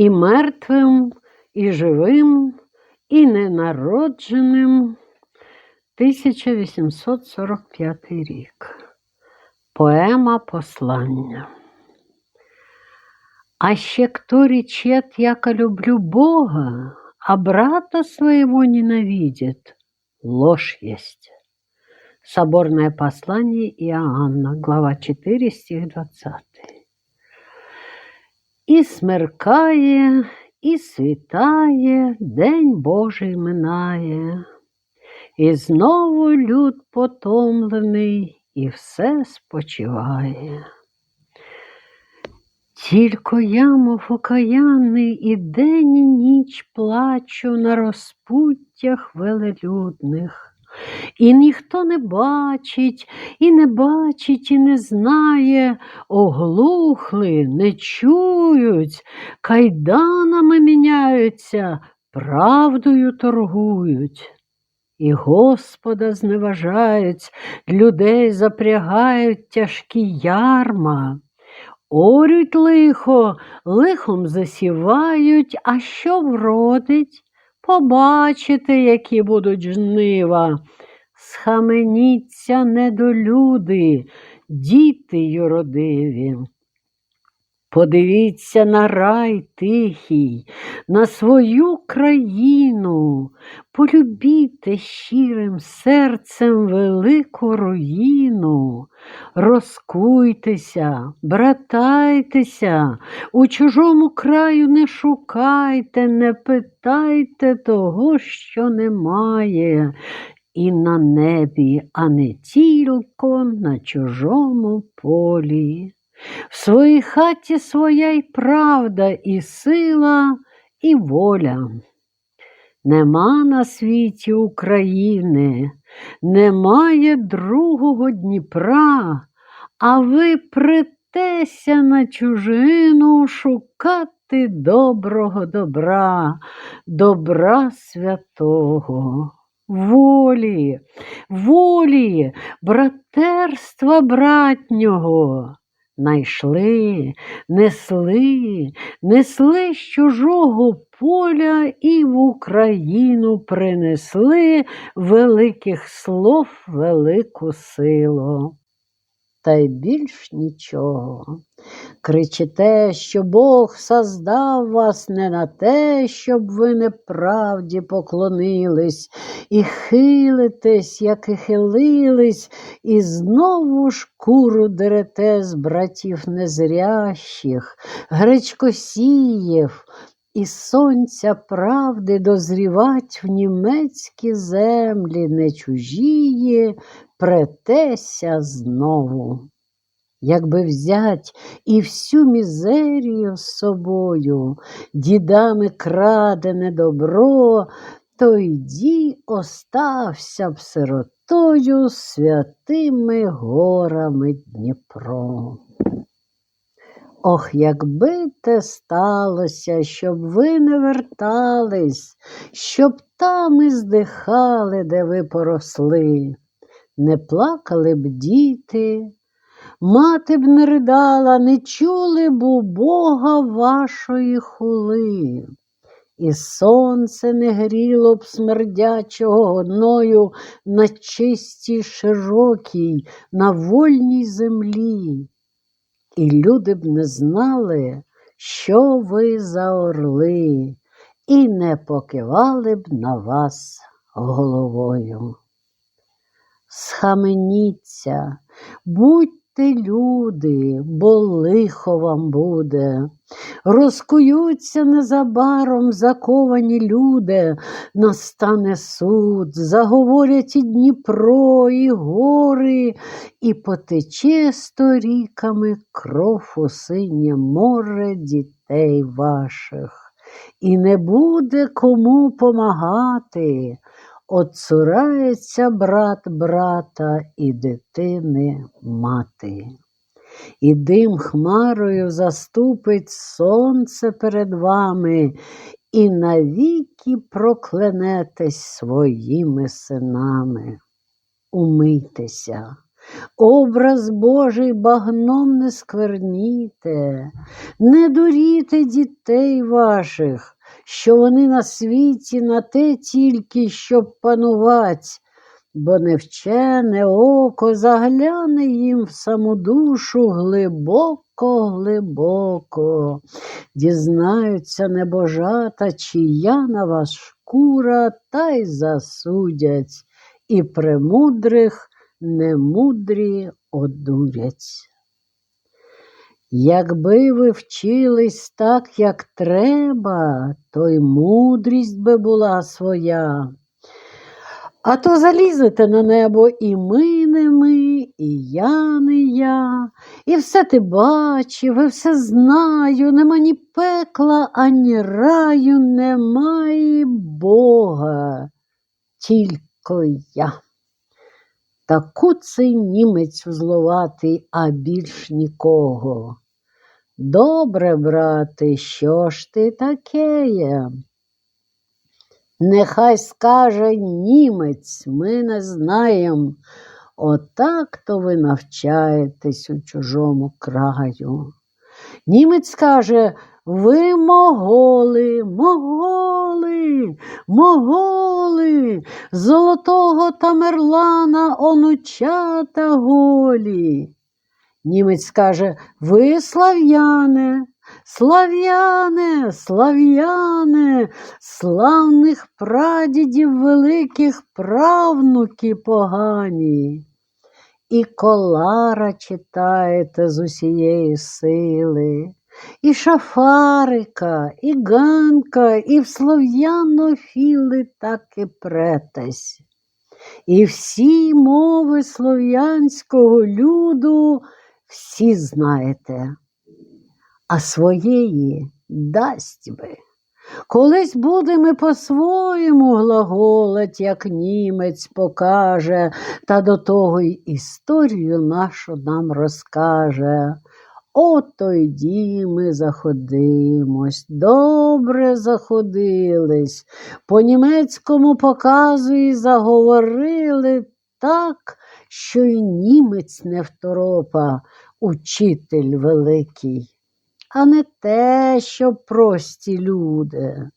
і мертвим, і живим, і ненародженим. 1845 рік. Поема Послання. А ще кто речет, яко люблю Бога, а брата своего ненавидит, ложь есть. Соборное послание Иоанна, глава 4, стих 20. І смеркає, і світає, День Божий минає, і знову люд потомлений, і все спочиває. Тільки я, мов окаянний, і день і ніч плачу на розпуттях велелюдних. І ніхто не бачить, і не бачить, і не знає, оглухли, не чують, кайданами міняються, правдою торгують. І Господа зневажають, людей запрягають тяжкі ярма. Орють лихо, лихом засівають, а що вродить? Побачите, які будуть жнива. Схаменіться недолюди, діти юродиві. Подивіться на рай тихий, на свою країну, полюбіте щирим серцем велику руїну, розкуйтеся, братайтеся, у чужому краю не шукайте, не питайте того, що немає, і на небі, а не тільки на чужому полі. В своїй хаті своя й правда, і сила, і воля. Нема на світі України, немає другого Дніпра, а ви притеся на чужину шукати доброго добра, добра святого. Волі, волі, братерства братнього. Найшли, несли, несли з чужого поля і в Україну принесли великих слов велику силу. Та й більш нічого. Кричите, що Бог создав вас не на те, щоб ви неправді поклонились, і хилитесь, як і хилились, і знову шкуру дерете з братів незрящих, гречкосіїв, і сонця правди дозрівать в німецькі землі не чужії, претеся знову. Якби взять і всю мізерію з собою, дідами крадене добро, то йді остався б сиротою святими горами Дніпро. Ох, якби те сталося, щоб ви не вертались, щоб там і здихали, де ви поросли, не плакали б діти, мати б не ридала, не чули б у Бога вашої хули. І сонце не гріло б смердячого гною на чистій, широкій, на вольній землі. І люди б не знали, що ви за орли, і не покивали б на вас головою. Схаменіться, будьте люди, бо лихо вам буде. Розкуються незабаром заковані люди, настане суд, заговорять і Дніпро, і гори, і потече сторіками кров у синє море дітей ваших, і не буде кому помагати. Отцурається брат брата і дитини мати. І дим хмарою заступить сонце перед вами, і навіки проклянетесь своїми синами. Умийтеся, Образ Божий багном не скверніте, не дуріте дітей ваших, що вони на світі на те тільки, щоб панувати, бо невчене око загляне їм в саму душу глибоко, глибоко. Дізнаються небожата, чия на вас шкура, та й засудять, і премудрих немудрі одурять. Якби ви вчились так, як треба, то й мудрість би була своя. А то залізете на небо і ми не ми, і я не я, і все ти бачив, і все знаю, нема ні пекла, ані раю, немає Бога, тільки я. Та куций німець узловатий, а більш нікого. Добре, брате, що ж ти такеє? Нехай скаже німець, ми не знаєм. Отак то ви навчаєтесь у чужому краю. Німець каже, ви моголи, моголи, моголи, золотого Тамерлана онучата голі. Німець каже, ви слав'яне, слав'яне, слав'яне, славних прадідів великих правнуки погані. І колара читаєте з усієї сили, і шафарика, і ганка, і в слов'янофіли так і претесь. І всі мови слов'янського люду всі знаєте, а своєї дасть би. Колись будемо по-своєму глаголать, як німець покаже, та до того й історію нашу нам розкаже. Ото йді ми заходимось, добре заходились, по німецькому показу і заговорили так, що й німець не второпа, учитель великий, а не те, що прості люди.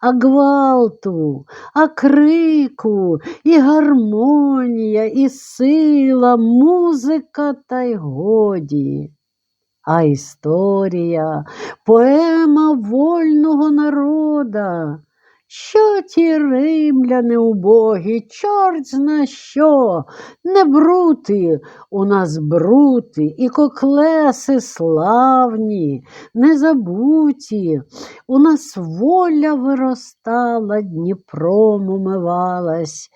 А гвалту, а крику, і гармонія, і сила, музика та й годі. А історія, поема вольного народа. Що ті римляни убогі, чорт зна що, не брути, у нас брути, і коклеси славні, незабуті, у нас воля виростала, Дніпром умивалась,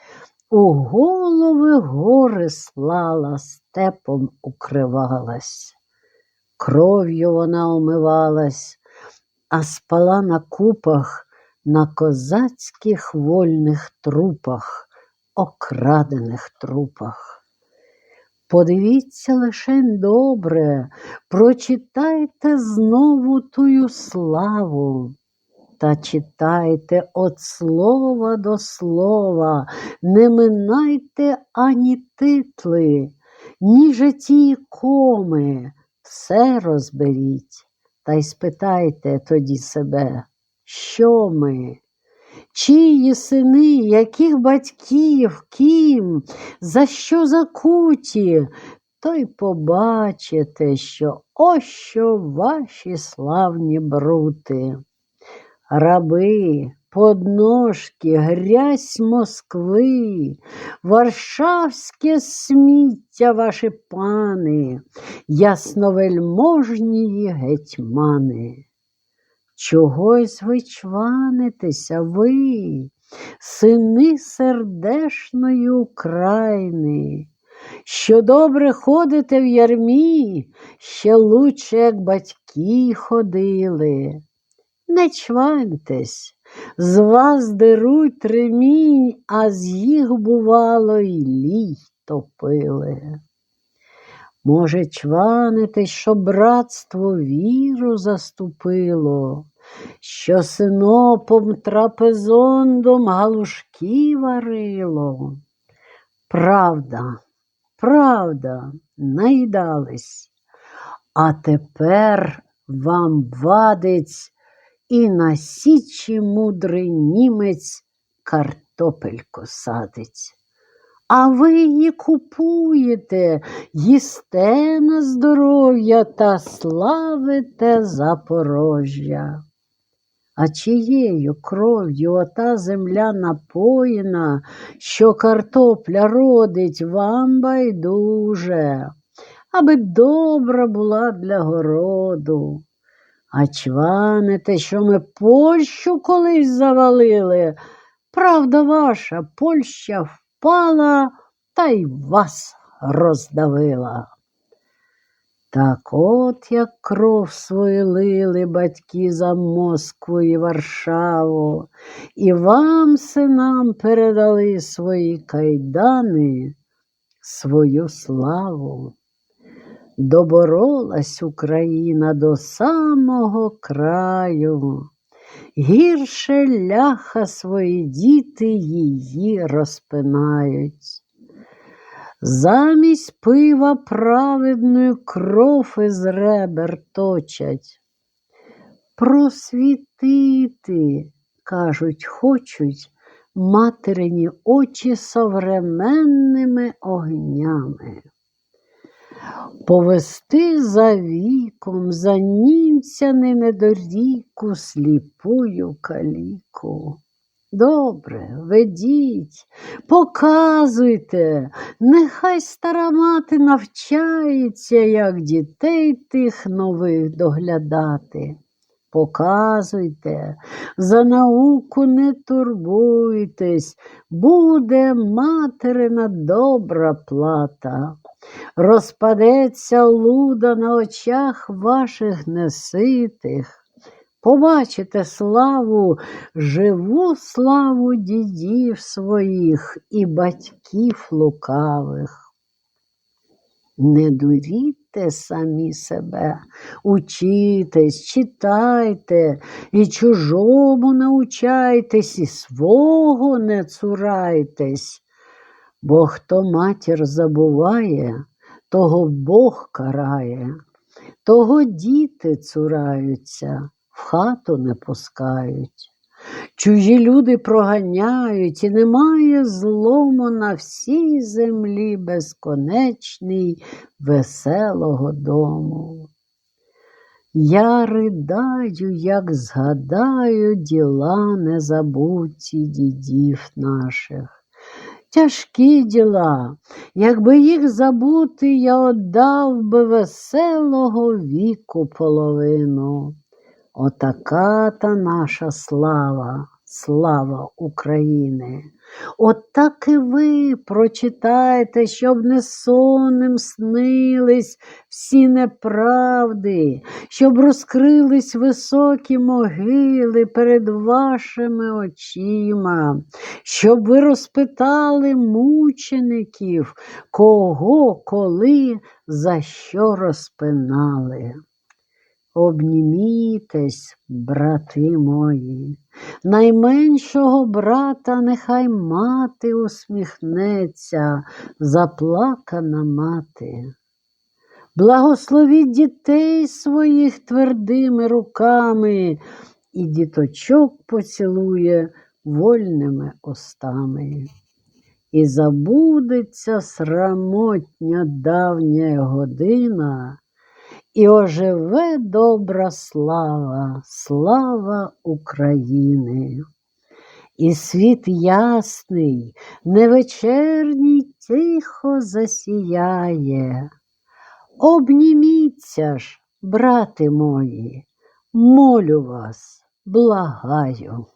у голови гори слала, степом укривалась. Кров'ю вона умивалась, а спала на купах на козацьких вольних трупах, окрадених трупах. Подивіться лишень добре, прочитайте знову тую славу. Та читайте от слова до слова, не минайте ані титли, ні житті коми, все розберіть, та й спитайте тоді себе, що ми? Чиї сини, яких батьків, ким, за що закуті, то й побачите, що ось що ваші славні брути. Раби, подножки, грязь Москви, Варшавське сміття ваші пани, ясновельможнії гетьмани. Чогось ви чванитеся ви, сини сердешної України, що добре ходите в ярмі, ще лучше, як батьки ходили. Не чваньтесь, з вас деруть ремінь, а з їх, бувало, й лій топили. Може, чванитесь, що братство віру заступило, що синопом трапезондом галушки варило. Правда, правда, наїдались. А тепер вам вадить і на січі мудрий німець картопельку садить. А ви її купуєте, їсте на здоров'я та славите Запорожжя. А чиєю кров'ю ота земля напоїна, що картопля родить вам байдуже, аби добра була для городу. А чваните, що ми Польщу колись завалили. Правда ваша, Польща впала та й вас роздавила. Так от як кров свою лили батьки за Москву і Варшаву, і вам, синам, передали свої кайдани, свою славу. Доборолась Україна до самого краю, гірше ляха свої діти її розпинають. Замість пива праведною кров із ребер точать. Просвітити, кажуть, хочуть материні очі современними огнями. Повести за віком, за німця не недоріку, сліпую каліку. Добре, ведіть, показуйте, нехай стара мати навчається, як дітей тих нових доглядати. Показуйте, за науку не турбуйтесь, буде материна добра плата. Розпадеться луда на очах ваших неситих. Побачите славу, живу славу дідів своїх і батьків лукавих. Не дуріте самі себе, учітесь, читайте, і чужому научайтесь, і свого не цурайтесь, бо хто матір забуває, того Бог карає, того діти цураються в хату не пускають. Чужі люди проганяють, і немає злому на всій землі безконечний веселого дому. Я ридаю, як згадаю діла незабуті дідів наших. Тяжкі діла, якби їх забути, я отдав би веселого віку половину. Отака та наша слава, слава України. От так і ви прочитайте, щоб не сонним снились всі неправди, щоб розкрились високі могили перед вашими очима, щоб ви розпитали мучеників, кого, коли, за що розпинали. Обнімітесь, брати мої, найменшого брата нехай мати усміхнеться, заплакана мати. Благословіть дітей своїх твердими руками, і діточок поцілує вольними устами. І забудеться срамотня давня година. І оживе добра слава, слава України. І світ ясний, невечерній тихо засіяє. Обніміться ж, брати мої, молю вас, благаю.